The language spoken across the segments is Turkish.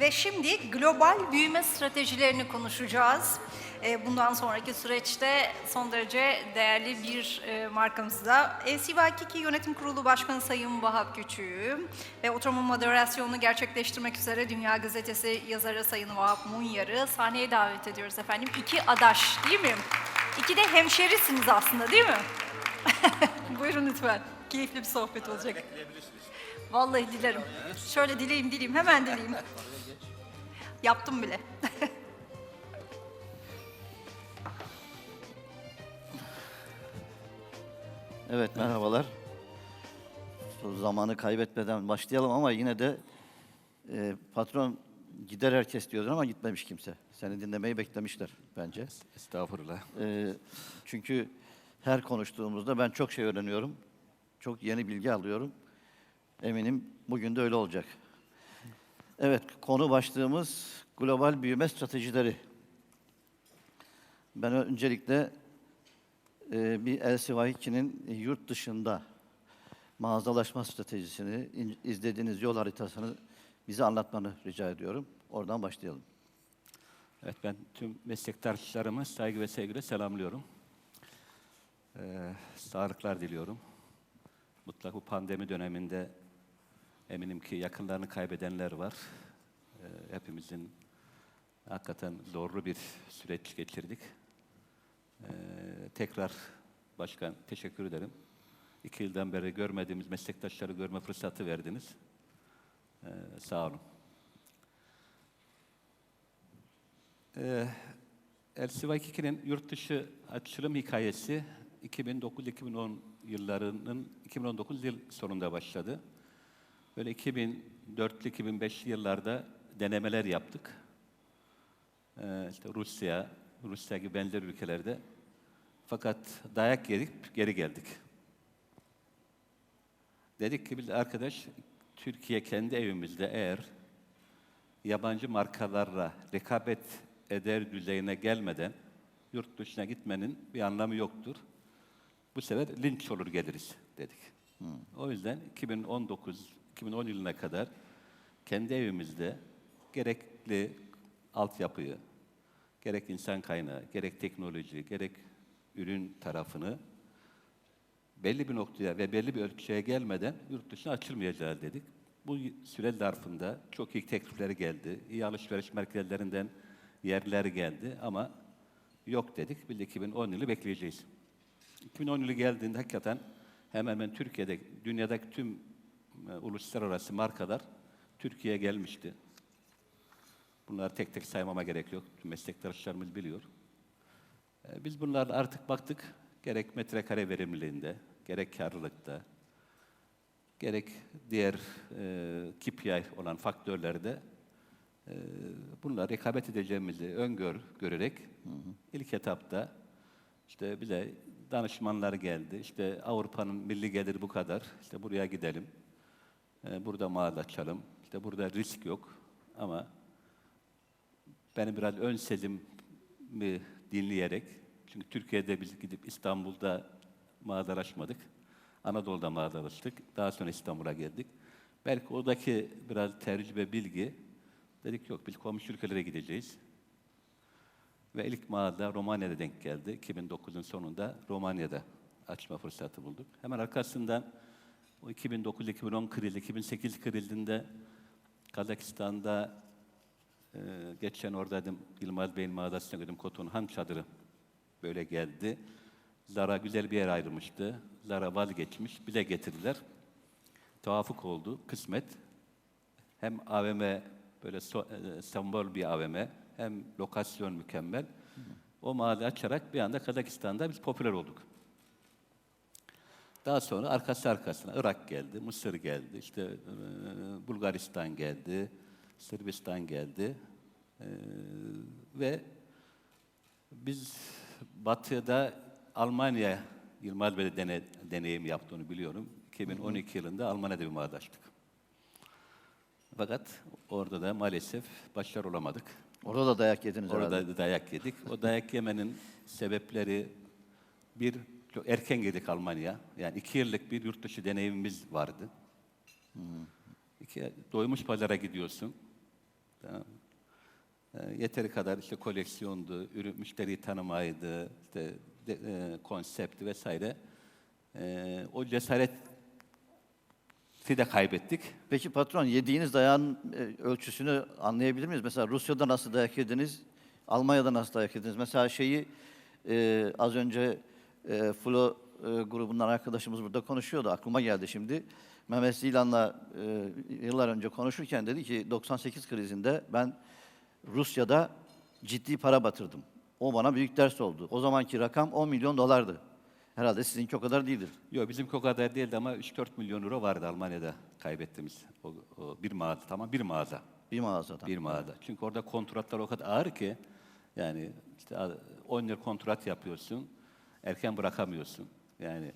Ve şimdi global büyüme stratejilerini konuşacağız. E, Bundan sonraki süreçte son derece değerli bir e, markamızda LCY2 Yönetim Kurulu Başkanı Sayın Vahap Küçüğü ve oturumun moderasyonunu gerçekleştirmek üzere Dünya Gazetesi yazarı Sayın Vahap Munyar'ı sahneye davet ediyoruz efendim. İki adaş değil mi? İki de hemşerisiniz aslında değil mi? Buyurun lütfen. Keyifli bir sohbet olacak. Vallahi dilerim. Şöyle dileyim dileyim hemen dileyim. Yaptım bile. Evet merhabalar. Zamanı kaybetmeden başlayalım ama yine de e, patron gider herkes diyordur ama gitmemiş kimse. Seni dinlemeyi beklemişler bence. Estağfurullah. E, çünkü her konuştuğumuzda ben çok şey öğreniyorum. Çok yeni bilgi alıyorum. Eminim bugün de öyle olacak. Evet konu başlığımız global büyüme stratejileri. Ben öncelikle e, bir LCY2'nin yurt dışında mağazalaşma stratejisini, in- izlediğiniz yol haritasını bize anlatmanı rica ediyorum. Oradan başlayalım. Evet ben tüm meslektaşlarımı saygı ve sevgiyle selamlıyorum. Ee, sağlıklar diliyorum. Mutlak bu pandemi döneminde eminim ki yakınlarını kaybedenler var. Ee, hepimizin hakikaten zorlu bir süreç geçirdik. Ee, tekrar başkan teşekkür ederim. İki yıldan beri görmediğimiz meslektaşları görme fırsatı verdiniz. Ee, sağ olun. Ee, LCY2'nin yurt dışı açılım hikayesi 2009-2010 yıllarının 2019 yıl sonunda başladı. Böyle 2004-2005 yıllarda denemeler yaptık. Ee, işte Rusya, Rusya gibi benzer ülkelerde. Fakat dayak yedik, geri geldik. Dedik ki biz arkadaş Türkiye kendi evimizde eğer yabancı markalarla rekabet eder düzeyine gelmeden yurt dışına gitmenin bir anlamı yoktur. Bu sefer linç olur geliriz dedik. O yüzden 2019 2010 yılına kadar kendi evimizde gerekli altyapıyı, gerek insan kaynağı, gerek teknoloji, gerek ürün tarafını belli bir noktaya ve belli bir ölçüye gelmeden yurt dışına açılmayacağız dedik. Bu süre zarfında çok iyi teklifleri geldi. İyi alışveriş merkezlerinden yerler geldi ama yok dedik. Biz de 2010 yılı bekleyeceğiz. 2010 yılı geldiğinde hakikaten hemen hemen Türkiye'de, dünyadaki tüm e, uluslararası markalar Türkiye'ye gelmişti. Bunları tek tek saymama gerek yok. Tüm meslektaşlarımız biliyor. E, Biz bunlarla artık baktık gerek metrekare verimliliğinde, gerek karlılıkta, gerek diğer e, KPI olan faktörlerde e, bunlar rekabet edeceğimizi öngör görerek ilk etapta işte bize danışmanlar geldi. İşte Avrupa'nın milli geliri bu kadar. İşte buraya gidelim. E, burada mağaza açalım. İşte burada risk yok ama beni biraz ön sezimi dinleyerek, çünkü Türkiye'de biz gidip İstanbul'da mağazalaşmadık. Anadolu'da mağazalaştık. Daha sonra İstanbul'a geldik. Belki oradaki biraz tecrübe, bilgi, dedik yok biz komşu ülkelere gideceğiz. Ve ilk mağaza Romanya'da denk geldi. 2009'un sonunda Romanya'da açma fırsatı bulduk. Hemen arkasından o 2009-2010 krizi, 2008 krizinde Kazakistan'da ee, geçen oradaydım, Yılmaz Bey'in mağazasına gittim, Koton Han çadırı böyle geldi. Zara güzel bir yer ayrılmıştı. Zara vazgeçmiş, bize getirdiler. Tevafuk oldu, kısmet. Hem AVM böyle so- e, sembol bir AVM, hem lokasyon mükemmel. O mağaza açarak bir anda Kazakistan'da biz popüler olduk. Daha sonra arkası arkasına Irak geldi, Mısır geldi, işte e, Bulgaristan geldi, Sırbistan geldi. E, ve biz Batı'da Almanya, Yılmaz Bey'de dene, deneyim yaptığını biliyorum. 2012 yılında Almanya'da bir mağaza açtık. Fakat orada da maalesef başarılı olamadık. Orada da dayak yediniz Orada herhalde. da dayak yedik. O dayak yemenin sebepleri bir çok erken girdik Almanya. Yani iki yıllık bir yurt dışı deneyimimiz vardı. İki, doymuş pazara gidiyorsun. Tamam. E, yeteri kadar işte koleksiyondu, ürün müşteriyi tanımaydı, işte de, e, konsepti vesaire. E, o cesareti de kaybettik. Peki patron yediğiniz dayağın e, ölçüsünü anlayabilir miyiz? Mesela Rusya'da nasıl dayak yediniz? Almanya'da nasıl dayak yediniz? Mesela şeyi e, az önce e, Flo e, grubundan arkadaşımız burada konuşuyordu. Aklıma geldi şimdi. Mehmet Zilan'la e, yıllar önce konuşurken dedi ki 98 krizinde ben Rusya'da ciddi para batırdım. O bana büyük ders oldu. O zamanki rakam 10 milyon dolardı. Herhalde sizinki o kadar değildir. Yok bizimki o kadar değildi ama 3-4 milyon euro vardı Almanya'da kaybettiğimiz. O, o bir mağaza, tamam bir mağaza. Bir mağazadan. Bir mağaza. Çünkü orada kontratlar o kadar ağır ki yani işte a- 10 yıl kontrat yapıyorsun, erken bırakamıyorsun. Yani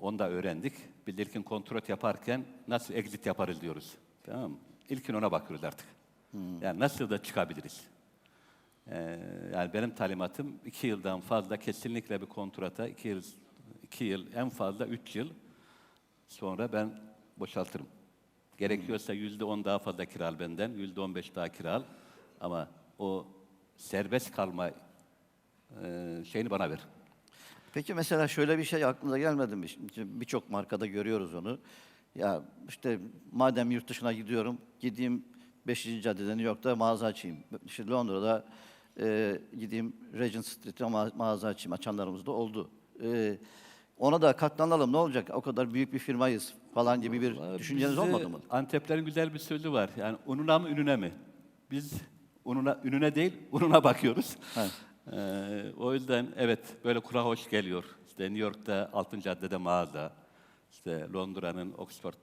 onu da öğrendik. Bilirkin kontrat yaparken nasıl exit yaparız diyoruz. Tamam mı? İlkin ona bakıyoruz artık. Yani nasıl da çıkabiliriz? Ee, yani benim talimatım iki yıldan fazla kesinlikle bir kontrata, iki yıl, iki yıl en fazla üç yıl sonra ben boşaltırım. Gerekiyorsa yüzde on daha fazla kiral benden, yüzde on beş daha kiral. Ama o serbest kalma e, şeyini bana ver. Peki mesela şöyle bir şey aklınıza gelmedi mi? Birçok markada görüyoruz onu. Ya işte madem yurt dışına gidiyorum, gideyim 5. caddede New York'ta mağaza açayım. İşte Londra'da e, gideyim Regent Street'te ma- mağaza açayım. Açanlarımız da oldu. E, ona da katlanalım ne olacak? O kadar büyük bir firmayız falan gibi bir düşünceniz Bizde olmadı mı? Anteplerin güzel bir sözü var. Yani ununa mı ününe mi? Biz ununa, ününe değil, ununa bakıyoruz. Evet. Ee, o yüzden evet böyle kulağa hoş geliyor. İşte New York'ta Altın Cadde'de mağaza, işte Londra'nın Oxford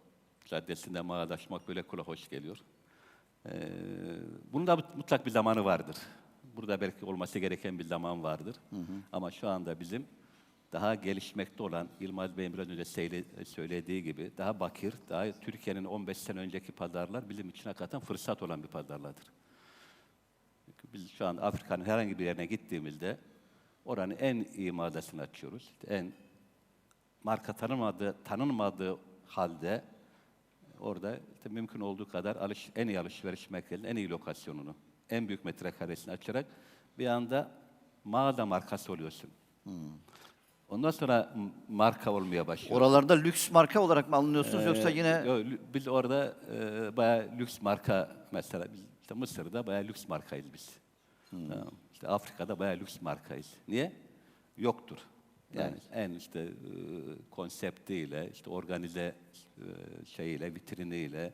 Caddesi'nde mağaza açmak böyle kulağa hoş geliyor. Ee, bunun da mutlak bir zamanı vardır. Burada belki olması gereken bir zaman vardır. Ama şu anda bizim daha gelişmekte olan Yılmaz Bey'in biraz önce söyle- söylediği gibi daha bakir, daha Türkiye'nin 15 sene önceki pazarlar bizim için hakikaten fırsat olan bir pazarlardır. Biz şu an Afrika'nın herhangi bir yerine gittiğimizde oranın en iyi mağazasını açıyoruz. En marka tanınmadığı, tanınmadığı halde orada işte mümkün olduğu kadar alış, en iyi alışveriş merkezinin en iyi lokasyonunu, en büyük metrekaresini açarak bir anda mağaza markası oluyorsun. Ondan sonra marka olmaya başlıyor. Oralarda lüks marka olarak mı alınıyorsunuz yoksa Ee, yine yo, lü- biz orada e, bayağı lüks marka mesela biz işte Mısır'da bayağı lüks markayız biz. Tamam. İşte Afrika'da bayağı lüks markayız. Niye? Yoktur. Yani en işte e, konseptiyle, işte organize e, şeyiyle, vitriniyle,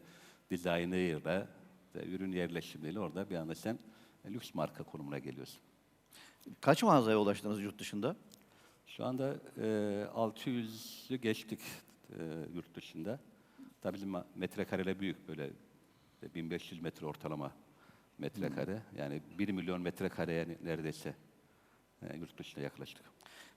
dizaynıyla, işte ürün yerleşimiyle orada bir anda sen lüks marka konumuna geliyorsun. kaç mağazaya ulaştınız yurt dışında? Şu anda e, 600'ü geçtik e, yurt dışında. Tabii metrekareler büyük böyle e, 1500 metre ortalama metrekare. Yani 1 milyon metrekareye ne- neredeyse e, yurt dışına yaklaştık.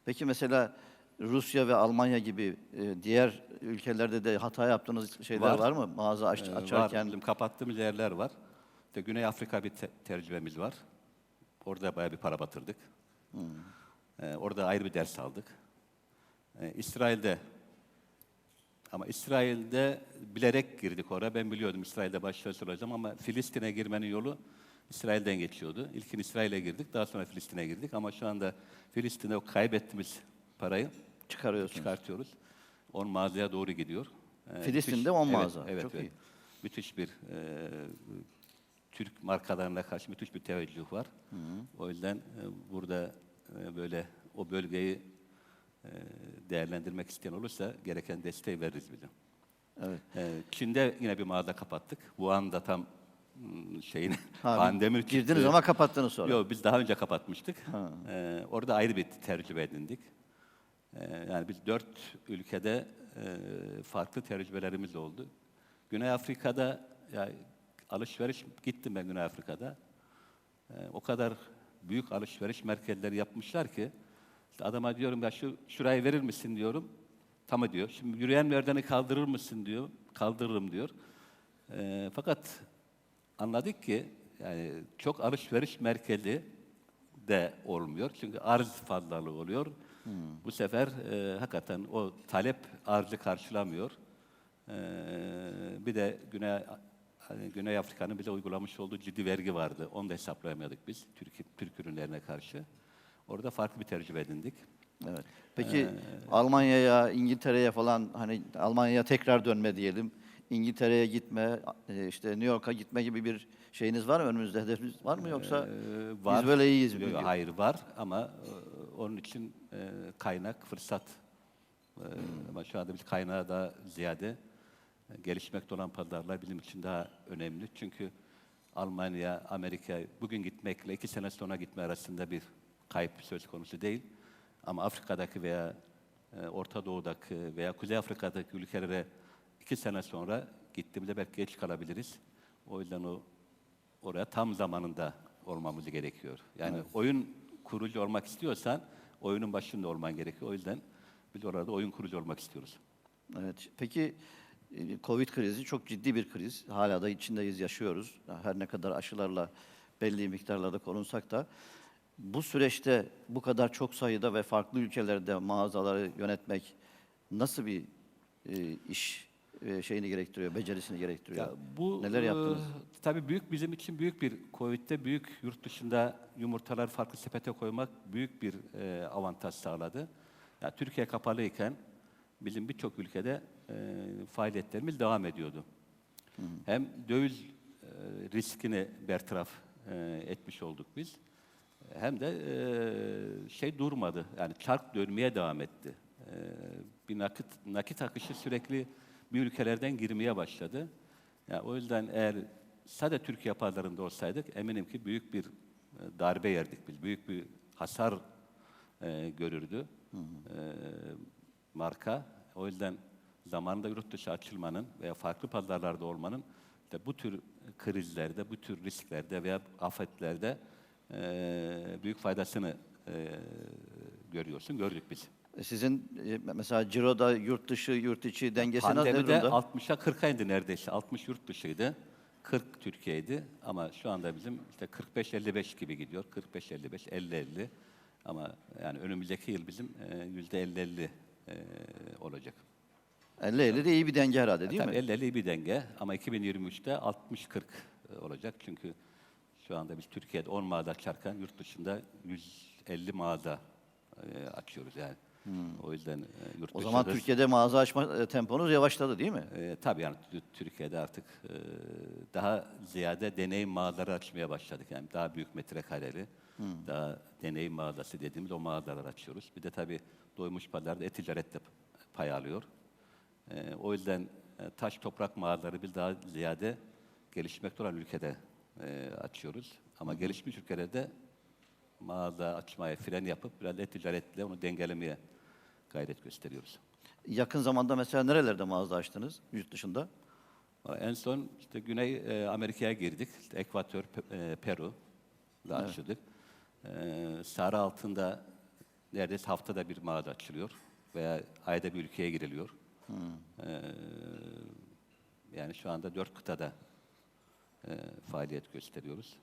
Peki mesela Rusya ve Almanya gibi e, diğer ülkelerde de hata yaptığınız şeyler var, Var. mı? Mağaza aç, Ee, açarken Var, bizim kapattığımız yerler var. İşte Güney Afrika bir te- tecrübemiz var. Orada bayağı bir para batırdık. Ee, orada ayrı bir ders aldık. Ee, İsrail'de ama İsrail'de bilerek girdik oraya. Ben biliyordum İsrail'de başarısız olacağım ama Filistin'e girmenin yolu İsrail'den geçiyordu. İlkin İsrail'e girdik, daha sonra Filistin'e girdik ama şu anda Filistin'de o kaybettiğimiz parayı çıkarıyorsunuz. çıkartıyoruz. 10 mağazaya doğru gidiyor. Ee, Filistin'de müthiş- 10 evet, mağaza. Evet, Çok evet. iyi. Müthiş bir e, Türk markalarına karşı müthiş bir teveccüh var. O yüzden e, burada e, böyle o bölgeyi değerlendirmek isteyen olursa gereken desteği veririz bile. Evet. E, Çin'de yine bir mağaza kapattık. Wuhan'da tam mm, şeyin Ha, pandemi girdiniz çıktı. ama kapattınız sonra. Yok biz daha önce kapatmıştık. Ee, orada ayrı bir tecrübe edindik. Ee, yani biz dört ülkede e, farklı tecrübelerimiz oldu. Güney Afrika'da ya alışveriş gittim ben Güney Afrika'da. Ee, o kadar büyük alışveriş merkezleri yapmışlar ki işte adama diyorum ya şu şurayı verir misin diyorum. Tamam diyor. Şimdi yürüyen merdiveni kaldırır mısın diyor. Kaldırırım diyor. Ee, fakat anladık ki yani çok alışveriş merkezi de olmuyor. Çünkü arz fazlalığı oluyor. Bu sefer e, hakikaten o talep arzı karşılamıyor. Ee, bir de Güney hani Güney Afrika'nın bize uygulamış olduğu ciddi vergi vardı. Onu da hesaplayamadık biz Türk, Türk ürünlerine karşı. Orada farklı bir tecrübe edindik. Evet. Peki Ee, Almanya'ya, İngiltere'ye falan hani Almanya'ya tekrar dönme diyelim. İngiltere'ye gitme, e, işte New York'a gitme gibi bir şeyiniz var mı önümüzde hedefiniz var mı yoksa Ee, var. biz böyle iyiyiz mi? Hayır var ama e, onun için e, kaynak, fırsat. E, Ama şu anda biz kaynağı daha ziyade gelişmekte olan pazarlar bizim için daha önemli. Çünkü Almanya, Amerika bugün gitmekle iki sene sonra gitme arasında bir kayıp söz konusu değil. Ama Afrika'daki veya e, Orta Doğu'daki veya Kuzey Afrika'daki ülkelere iki sene sonra gittiğimizde belki geç kalabiliriz. O yüzden o oraya tam zamanında olmamız gerekiyor. Yani oyun kurucu olmak istiyorsan oyunun başında olman gerekiyor. O yüzden biz orada oyun kurucu olmak istiyoruz. Evet. Peki e, Covid krizi çok ciddi bir kriz. Hala da içindeyiz, yaşıyoruz. Her ne kadar aşılarla belli miktarlarda korunsak da bu süreçte bu kadar çok sayıda ve farklı ülkelerde mağazaları yönetmek nasıl bir e, iş e, şeyini gerektiriyor, becerisini gerektiriyor? Ya bu Neler yaptınız? e, tabii büyük bizim için büyük bir Covid'de büyük yurt dışında yumurtalar farklı sepete koymak büyük bir e, avantaj sağladı. Ya Türkiye kapalıyken bizim birçok ülkede e, faaliyetlerimiz devam ediyordu. Hem döviz e, riskini bertaraf e, etmiş olduk biz. Hem de e, şey durmadı. Yani çark dönmeye devam etti. E, bir nakit nakit akışı sürekli bir ülkelerden girmeye başladı. Yani o yüzden eğer sadece Türkiye pazarında olsaydık eminim ki büyük bir e, darbe yerdik biz. Büyük bir hasar e, görürdü e, marka. O yüzden zamanında yurt dışı açılmanın veya farklı pazarlarda olmanın işte bu tür krizlerde, bu tür risklerde veya afetlerde büyük faydasını görüyorsun, gördük biz. E, Sizin e, mesela Ciro'da yurt dışı, yurt içi dengesi nasıl ne Pandemide durumda? 60'a 40'a indi neredeyse. 60 yurt dışıydı. 40 Türkiye'ydi ama şu anda bizim işte 45-55 gibi gidiyor. 45-55, 50-50 ama yani önümüzdeki yıl bizim e, yüzde 50-50 e, olacak. 50-50 de iyi bir denge herhalde değil Tabii mi? 50-50 bir denge ama 2023'te 60-40 olacak. Çünkü şu anda biz Türkiye'de 10 mağaza açarken yurt dışında 150 mağaza e, açıyoruz yani. O yüzden e, yurt O dışı zaman Türkiye'de mağaza açma e, temponuz yavaşladı değil mi? e, tabii yani Tü- Türkiye'de artık e, daha ziyade deneyim mağazaları açmaya başladık. Yani daha büyük metrekareli, daha deneyim mağazası dediğimiz o mağazaları açıyoruz. Bir de tabii doymuş pazarda e-ticaret de pay alıyor. E, o yüzden e, taş toprak mağazaları biz daha ziyade gelişmekte olan ülkede e, açıyoruz. Ama gelişmiş ülkelerde mağaza açmaya fren yapıp biraz e-ticaretle onu dengelemeye gayret gösteriyoruz. Yakın zamanda mesela nerelerde mağaza açtınız yurt dışında? En son işte Güney e, Amerika'ya girdik. İşte Ekvatör, e, Peru da açıldık. E, Sarı altında neredeyse haftada bir mağaza açılıyor veya ayda bir ülkeye giriliyor. E, yani şu anda dört kıtada e, faaliyet gösteriyoruz.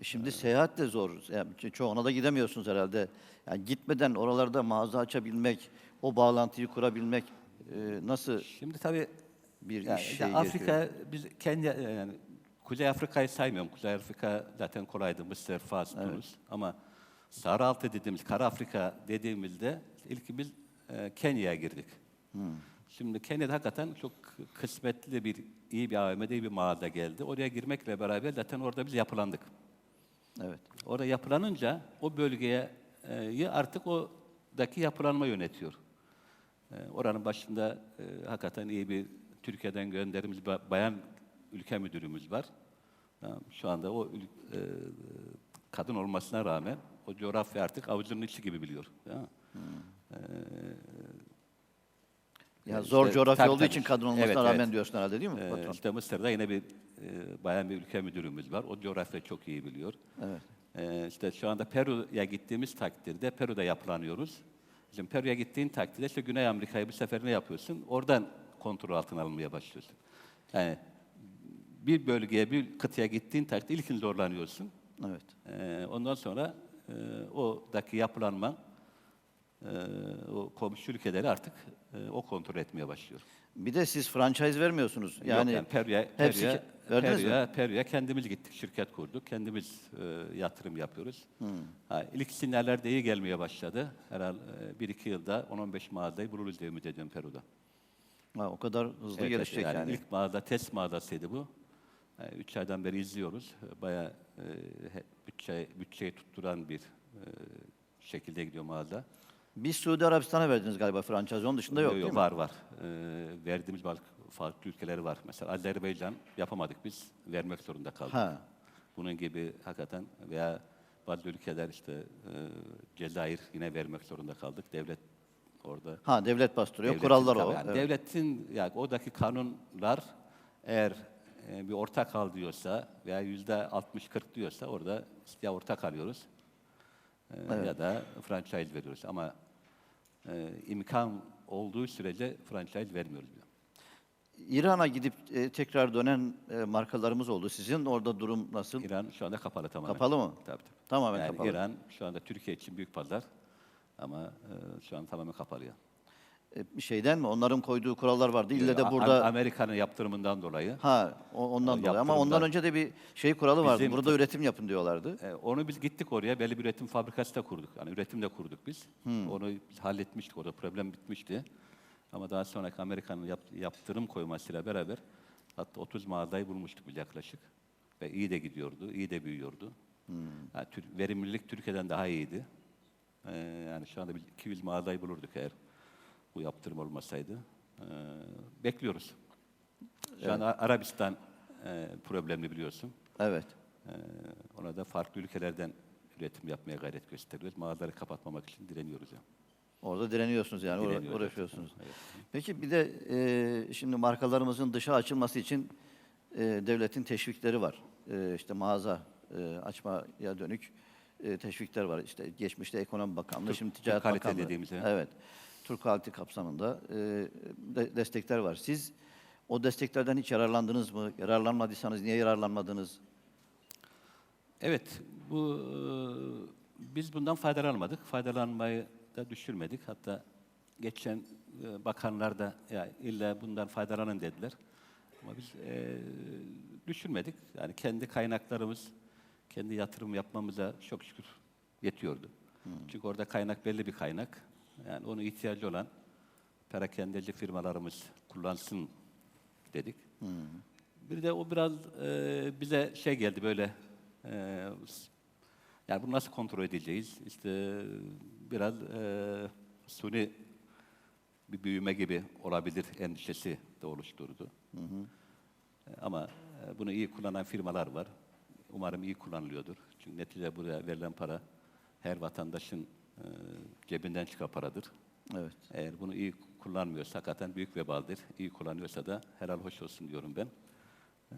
E Şimdi seyahat de zor. Yani ço- çoğuna da gidemiyorsunuz herhalde. Yani gitmeden oralarda mağaza açabilmek, o bağlantıyı kurabilmek e, nasıl Şimdi tabii bir Yani iş şeyi Afrika gerekiyor? biz kendi yani Kuzey Afrika'yı saymıyorum. Kuzey Afrika zaten kolaydı. Mısır, Fas, Tunus. Ama Sarı dediğimiz, Kara Afrika dediğimizde ilk biz e, Kenya'ya girdik. Şimdi Kenya'da hakikaten çok kısmetli bir, iyi bir AVM'de iyi bir mağaza geldi. Oraya girmekle beraber zaten orada biz yapılandık. Evet. Orada yapılanınca o bölgeye e, artık oradaki yapılanma yönetiyor. E, oranın başında e, hakikaten iyi bir Türkiye'den gönderimiz ba- bayan ülke müdürümüz var. Tamam, Şu anda o e, kadın olmasına rağmen o coğrafya artık avucunun içi gibi biliyor. değil mi? Ya Yani zor işte- coğrafya tabii, olduğu tabii. için kadın olmasına Evet, rağmen evet. diyorsun herhalde değil mi? Ee, patron? işte Mısır'da yine bir e, bayan bir ülke müdürümüz var. O coğrafyayı çok iyi biliyor. Evet. Ee, işte şu anda Peru'ya gittiğimiz takdirde Peru'da yapılanıyoruz. Şimdi Peru'ya gittiğin takdirde işte Güney Amerika'yı bir seferine yapıyorsun. Oradan kontrol altına alınmaya başlıyorsun. Yani bir bölgeye, bir kıtaya gittiğin takdirde ilkin zorlanıyorsun. Evet. Ee, ondan sonra e, oradaki yapılanma e, o komşu ülkeleri artık e, o kontrol etmeye başlıyor. Bir de siz franchise vermiyorsunuz. Yani, Yok, yani Peru'ya, hepsi Peru'ya, ki- verdiniz mi? Peru'ya, Peru'ya kendimiz gittik, şirket kurduk, kendimiz e, yatırım yapıyoruz. Hmm. Ha, ilk sinyaller de iyi gelmeye başladı. Herhalde e, bir iki yılda 10-15 mağazayı buluruz diye ümit ediyorum Peru'da. ha, o kadar hızlı Evet, evet, gelişecek yani. ilk mağaza test mağazasıydı bu. E, üç aydan beri izliyoruz. E, Bayağı e, he- bütçe, bütçeyi tutturan bir e, şekilde gidiyor mağaza. Biz Suudi Arabistan'a verdiniz galiba franchise. Onun dışında yok Yo, yo, değil mi? Var var. Ee, verdiğimiz bazı farklı ülkeleri var. Mesela Azerbaycan yapamadık biz. Vermek zorunda kaldık. Ha. Bunun gibi hakikaten veya bazı ülkeler işte e, Cezayir yine vermek zorunda kaldık. Devlet orada Ha devlet bastırıyor. Devletin Kurallar o. yani evet. Devletin yani oradaki kanunlar eğer e, bir ortak al diyorsa veya yüzde 60-40 diyorsa orada ya ortak alıyoruz e, ya da franchise veriyoruz. Ama e, imkan olduğu sürece franchise vermiyoruz. bile. İran'a gidip e, tekrar dönen e, markalarımız oldu. Sizin orada durum nasıl? İran şu anda kapalı tamamen. Kapalı mı? Tabii tabii. Tamamen yani kapalı. İran şu anda Türkiye için büyük pazar ama e, şu an tamamen kapalı. Yani. E, şeyden mi? Onların koyduğu kurallar vardı. İlle de A- burada Amerika'nın yaptırımından dolayı ha o- ondan dolayı ama yaptırımdan- ondan önce de bir şey kuralı vardı. Bizim- Burada üretim yapın diyorlardı. E, onu biz gittik oraya, belli bir üretim fabrikası da kurduk. Yani üretim de kurduk biz. Onu biz halletmiştik, orada problem bitmişti. Ama daha sonraki Amerika'nın yap- yaptırım koymasıyla beraber hatta 30 mağazayı bulmuştuk biz yaklaşık. Ve iyi de gidiyordu, iyi de büyüyordu. Yani Tür- verimlilik Türkiye'den daha iyiydi. E, yani şu anda biz 200 mağazayı bulurduk eğer bu yaptırım olmasaydı. E, bekliyoruz. Şu an A- Arabistan e, problemli biliyorsun. Evet. Ee, ona da farklı ülkelerden üretim yapmaya gayret gösteriyoruz. Mağazaları kapatmamak için direniyoruz. Yani. Orada direniyorsunuz yani. uğraşıyorsunuz. evet. Peki bir de e, şimdi markalarımızın dışa açılması için e, devletin teşvikleri var. E, işte mağaza e, açmaya dönük e, teşvikler var. İşte geçmişte Ekonomi Bakanlığı, Türk- şimdi Ticaret Bakanlığı. dediğimiz, he. Evet. Türk kalite kapsamında e, de- destekler var. Siz o desteklerden hiç yararlandınız mı? Yararlanmadıysanız niye yararlanmadınız? Evet, bu e, biz bundan faydalanmadık. Faydalanmayı da düşürmedik. Hatta geçen e, bakanlar da ya illa bundan faydalanın dediler. Ama biz e, düşürmedik. Yani kendi kaynaklarımız, kendi yatırım yapmamıza çok şükür yetiyordu. Çünkü orada kaynak belli bir kaynak. Yani onu ihtiyacı olan perakendeci firmalarımız kullansın dedik. Bir de o biraz e, bize şey geldi böyle e, yani bunu nasıl kontrol edeceğiz? İşte biraz e, suni bir büyüme gibi olabilir endişesi de oluşturdu. E, Ama e, bunu iyi kullanan firmalar var. Umarım iyi kullanılıyordur. Çünkü neticede buraya verilen para her vatandaşın e, cebinden çıkan paradır. Evet. Eğer bunu iyi kullanmıyorsa hakikaten büyük vebaldir. İyi kullanıyorsa da helal hoş olsun diyorum ben. Ee,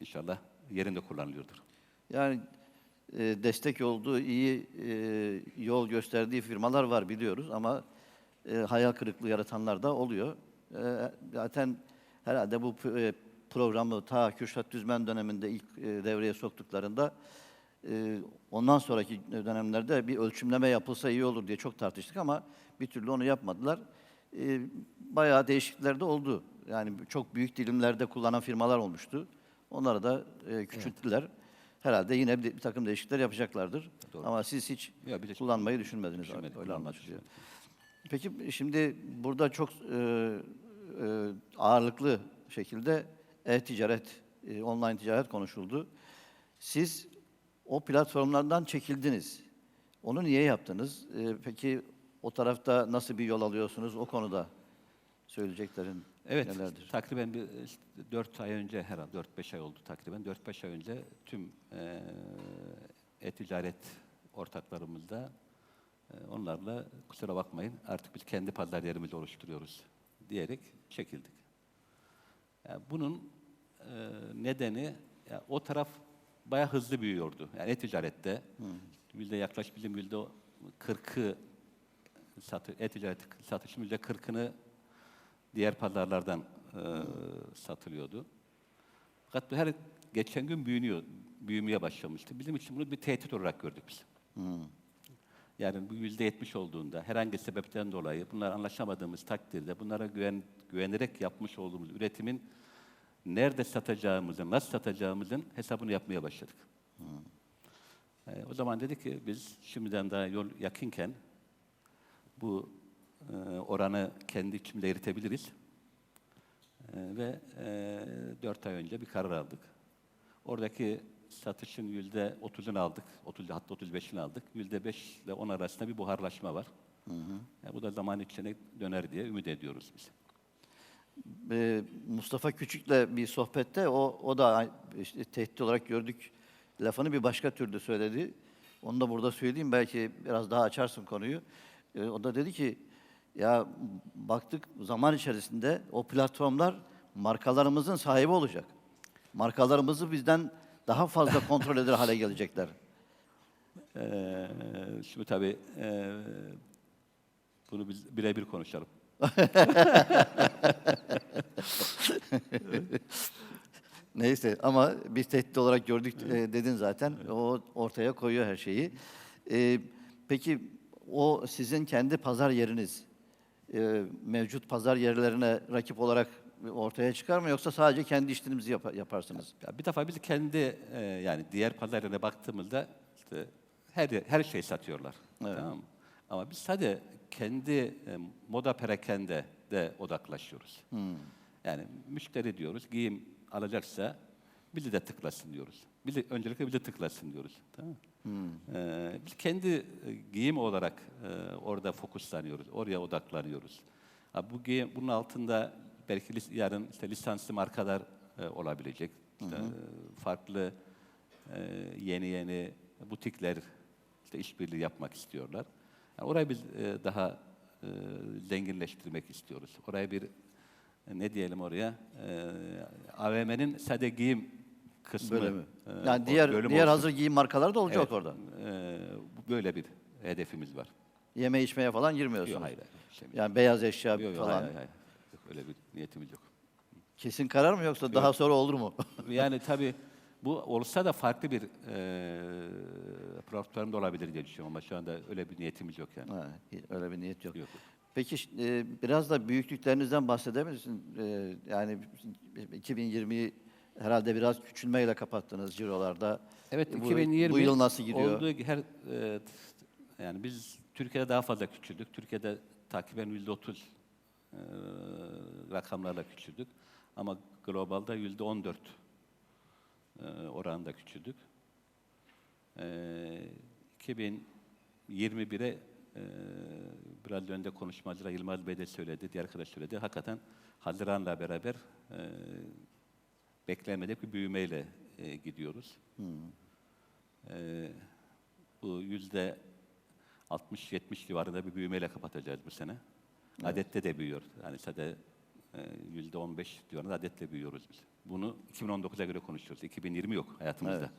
inşallah yerinde kullanılıyordur. Yani e, destek olduğu, iyi e, yol gösterdiği firmalar var biliyoruz ama e, hayal kırıklığı yaratanlar da oluyor. E, zaten herhalde bu e, programı ta Kürşat Düzmen döneminde ilk e, devreye soktuklarında e, ondan sonraki dönemlerde bir ölçümleme yapılsa iyi olur diye çok tartıştık ama bir türlü onu yapmadılar. E, bayağı değişiklikler de oldu. Yani çok büyük dilimlerde kullanan firmalar olmuştu. Onları da e, küçülttüler. Herhalde yine bir, bir takım değişiklikler yapacaklardır. Doğru. Ama siz hiç Ya bir de- kullanmayı düşünmediniz. Düşünmedik, öyle anlaşılıyor. Peki şimdi burada çok e, e, ağırlıklı şekilde e-ticaret, e, online ticaret konuşuldu. Siz o platformlardan çekildiniz. Onu niye yaptınız? E, peki o tarafta nasıl bir yol alıyorsunuz? O konuda söyleyeceklerin Evet, nelerdir? takriben bir 4 ay önce herhalde 4-5 ay oldu takriben. 4-5 ay önce tüm e, e-ticaret ortaklarımızla e, onlarla kusura bakmayın artık biz kendi pazar yerimizi oluşturuyoruz diyerek çekildik. Yani bunun e, nedeni ya o taraf bayağı hızlı büyüyordu. Yani e-ticarette yüzde yaklaşık bizim yüzde 40'ı satı, e-ticaret satışın yüzde 40'ını diğer pazarlardan e, satılıyordu. Fakat bu her geçen gün büyünüyor, büyümeye başlamıştı. Bizim için bunu bir tehdit olarak gördük biz. Yani bu yüzde yetmiş olduğunda herhangi sebepten dolayı bunlar anlaşamadığımız takdirde bunlara güven güvenerek yapmış olduğumuz üretimin nerede satacağımızın, nasıl satacağımızın hesabını yapmaya başladık. E, o zaman dedik ki biz şimdiden daha yol yakınken bu e, oranı kendi içimde eritebiliriz. E, ve e, 4 ay önce bir karar aldık. Oradaki satışın yüzde 30'unu aldık, 30 hatta 35'ini aldık. Yüzde 5 ile 10 arasında bir buharlaşma var. E, bu da zaman içine döner diye ümit ediyoruz biz. Ee, Mustafa Küçük'le bir sohbette o, o da işte tehdit olarak gördük lafını bir başka türlü söyledi. Onu da burada söyleyeyim belki biraz daha açarsın konuyu. Ee, o da dedi ki ya baktık zaman içerisinde o platformlar markalarımızın sahibi olacak. Markalarımızı bizden daha fazla kontrol eder hale gelecekler. E, şimdi tabii e, bunu birebir konuşalım. Neyse ama biz tehdit olarak gördük e, dedin zaten. O ortaya koyuyor her şeyi. E, peki o sizin kendi pazar yeriniz e, mevcut pazar yerlerine rakip olarak ortaya çıkar mı yoksa sadece kendi işlerinizi yapa- yaparsınız? Ya bir defa biz kendi e, yani diğer pazarlarına baktığımızda işte her her şey satıyorlar. Tamam mı? Ama biz sadece kendi e, moda perakende de odaklaşıyoruz. Yani müşteri diyoruz giyim alacaksa bizi de tıklasın diyoruz. Bizi, öncelikle bizi tıklasın diyoruz. Tamam mı? Ee, biz kendi e, giyim olarak e, orada fokuslanıyoruz. Oraya odaklanıyoruz. Ha, bu giyim, bunun altında belki lis- yarın işte lisanslı markalar e, olabilecek. İşte, e, farklı e, yeni yeni butikler işte işbirliği yapmak istiyorlar. Yani orayı biz e, daha e, zenginleştirmek istiyoruz. Oraya bir ne diyelim oraya e, AVM'nin sade giyim kısmı Böyle mi? e, Yani diğer bölüm diğer olsun. hazır giyim markaları da olacak Evet, orada. e, böyle bir hedefimiz var. Yeme içmeye falan girmiyorsunuz. Yok hayır. hayır, şey- Yani beyaz eşya yok, yok, falan. hayır, hayır. Yok, öyle bir niyetimiz yok. Kesin karar mı yoksa daha sonra olur mu? Yani tabii bu olsa da farklı bir e, platform da olabilir diye düşünüyorum ama şu anda öyle bir niyetimiz yok yani. Ha, öyle bir niyet yok. Yok. Peki e, biraz da büyüklüklerinizden bahseder misin? E, yani 2020'yi herhalde biraz küçülmeyle kapattınız cirolarda. Evet Bu- 2020 Bu yıl nasıl gidiyor? Olduğu her e, yani biz Türkiye'de daha fazla küçüldük. Türkiye'de takiben yüzde otuz rakamlarla küçüldük. Ama globalde yüzde on dört e, oranında küçüldük. E, 2021'e e, biraz önce konuşmacılar Yılmaz Bey de söyledi, diğer arkadaş söyledi. Hakikaten Haziran'la beraber e, beklenmedik bir büyümeyle e, gidiyoruz. Ee, bu yüzde 60-70 civarında bir büyümeyle kapatacağız bu sene. Adette de büyüyor. Yani sadece e, yüzde 15 civarında adetle büyüyoruz biz. Bunu 2019'a göre konuşuyoruz. 2020 yok hayatımızda.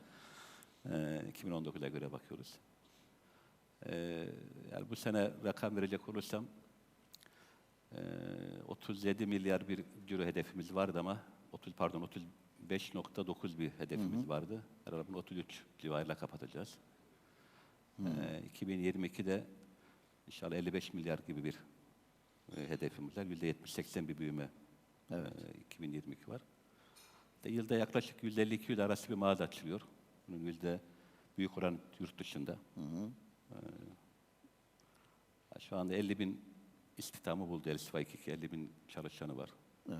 Ee, 2019'a göre bakıyoruz. Ee, yani bu sene rakam verecek olursam e, 37 milyar bir euro hedefimiz vardı ama 30 pardon 35.9 bir hedefimiz vardı. Herhalde bunu 33 civarıyla kapatacağız. Ee, 2022'de inşallah 55 milyar gibi bir e, hedefimiz var. %70-80 bir büyüme e, 2022 var. De yılda yaklaşık 150-200 arası bir mağaza açılıyor. Bunun yüzde büyük oran yurt dışında. Ee, şu anda 50 bin istihdamı buldu Elsifa 22, 50 bin çalışanı var. Evet.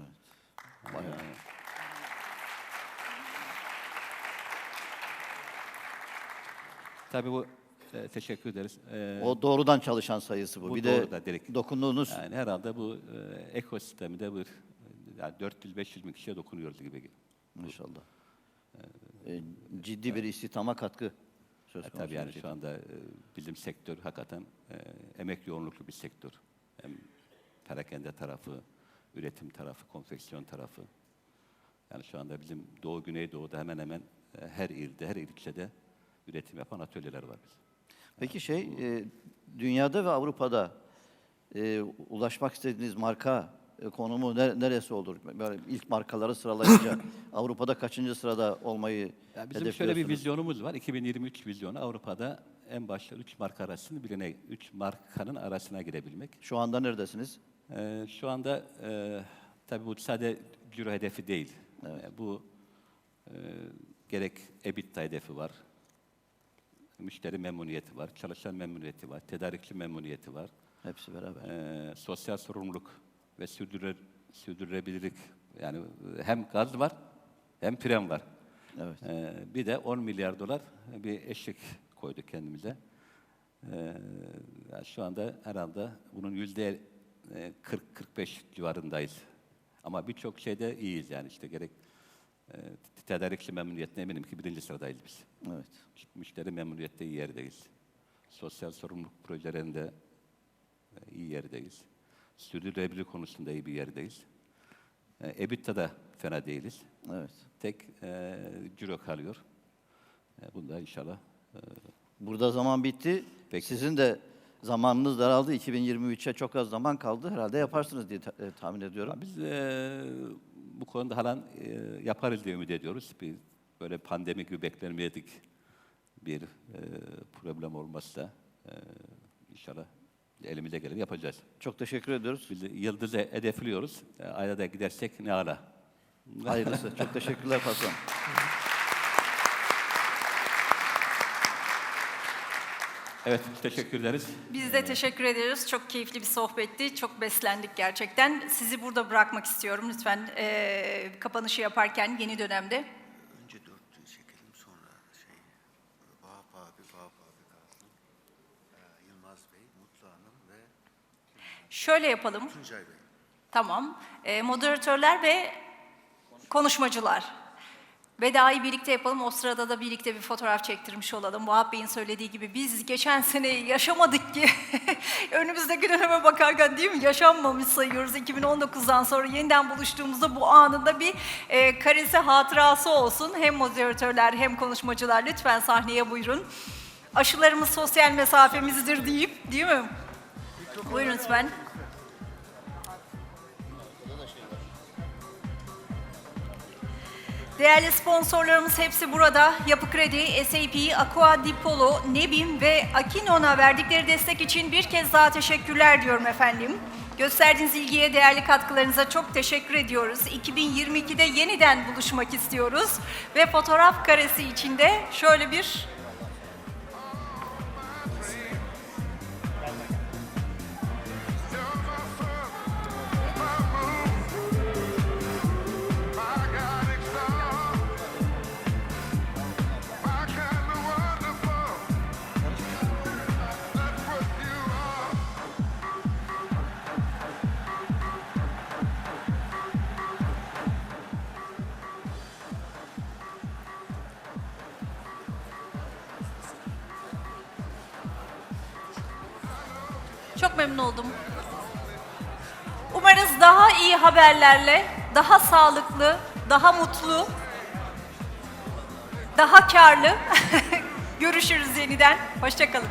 Bayağı. Tabii bu e, teşekkür ederiz. Ee, O doğrudan çalışan sayısı bu. Bu bir doğru de da direkt. dokunduğunuz yani herhalde bu e, ekosistemde bir yani 400-500 bin kişiye dokunuyoruz gibi. geliyor. Maşallah. E, ciddi bir istihdama katkı söz E, konusu. tabii yani şu anda e, bizim sektör hakikaten e, emek yoğunluklu bir sektör. Hem perakende tarafı, üretim tarafı, konfeksiyon tarafı. Yani şu anda bizim Doğu Güneydoğu'da hemen hemen e, her ilde, her ilçede üretim yapan atölyeler var bizim. Peki şey, e, dünyada ve Avrupa'da e, ulaşmak istediğiniz marka e, konumu ne- neresi olur? Böyle ilk markaları sıralayınca Avrupa'da kaçıncı sırada olmayı Ya bizim şöyle bir vizyonumuz var. 2023 vizyonu Avrupa'da en başta üç marka arasını birine, üç markanın arasına girebilmek. Şu anda neredesiniz? Ee, şu anda e, tabii bu sadece ciro hedefi değil. E, bu e, gerek EBITDA hedefi var, müşteri memnuniyeti var, çalışan memnuniyeti var, tedarikçi memnuniyeti var, Hepsi beraber. e, sosyal sorumluluk ve sürdürüle, sürdürülebilirlik yani e, hem gaz var hem pren var. Evet. E, bir de 10 milyar dolar bir eşlik koyduk kendimize. E, ya şu anda herhalde bunun yüzde e, 40-45 civarındayız. Ama birçok şeyde iyiyiz yani işte gerek e, tedarikçi memnuniyetine eminim ki birinci sıradayız biz. Evet. Müşteri memnuniyette iyi yerdeyiz. Sosyal sorumluluk projelerinde e, iyi yerdeyiz. Sürdürülebilirlik konusunda iyi bir yerdeyiz. E, EBITDA da fena değiliz. Evet. Tek e, ciro kalıyor. E, bunda inşallah e, Burada zaman bitti. Peki. Sizin de zamanınız daraldı. 2023'e çok az zaman kaldı. Herhalde yaparsınız diye ta- e, tahmin ediyorum. biz e, bu konuda halen e, yaparız diye ümit ediyoruz. Bir böyle pandemi gibi beklenmedik bir e, problem olmazsa e, inşallah elimize geleni yapacağız. Çok teşekkür ediyoruz. Biz de yıldızı hedefliyoruz. E, Ayda da gidersek ne ala. Hayırlısı. Çok teşekkürler patron. Evet, teşekkür ederiz. Biz de teşekkür ederiz. Çok keyifli bir sohbetti. Çok beslendik gerçekten. Sizi burada bırakmak istiyorum. Lütfen eee, kapanışı yaparken yeni dönemde. Önce dörtlüyü çekelim sonra şey Vahap abi, Vahap abi kalsın. Ee, Yılmaz Mutlu Hanım ve Şöyle yapalım. Tuncay Bey. Tamam. Ee, moderatörler ve konuşmacılar. Vedayı birlikte yapalım. O sırada da birlikte bir fotoğraf çektirmiş olalım. Vahap Bey'in söylediği gibi biz geçen sene yaşamadık ki. Önümüzdeki döneme bakarken değil mi? Yaşanmamış sayıyoruz. 2019'dan sonra yeniden buluştuğumuzda bu anında bir e, karesi hatırası olsun. Hem moderatörler hem konuşmacılar lütfen sahneye buyurun. Aşılarımız sosyal mesafemizdir deyip değil mi? Buyurun lütfen. Değerli sponsorlarımız hepsi burada. Yapı Kredi, SAP, Aqua Dipolo, Nebim ve Akinon'a verdikleri destek için bir kez daha teşekkürler diyorum efendim. Gösterdiğiniz ilgiye, değerli katkılarınıza çok teşekkür ediyoruz. 2022'de yeniden buluşmak istiyoruz. Ve fotoğraf karesi içinde şöyle bir iyi haberlerle, daha sağlıklı, daha mutlu, daha karlı görüşürüz yeniden. Hoşçakalın.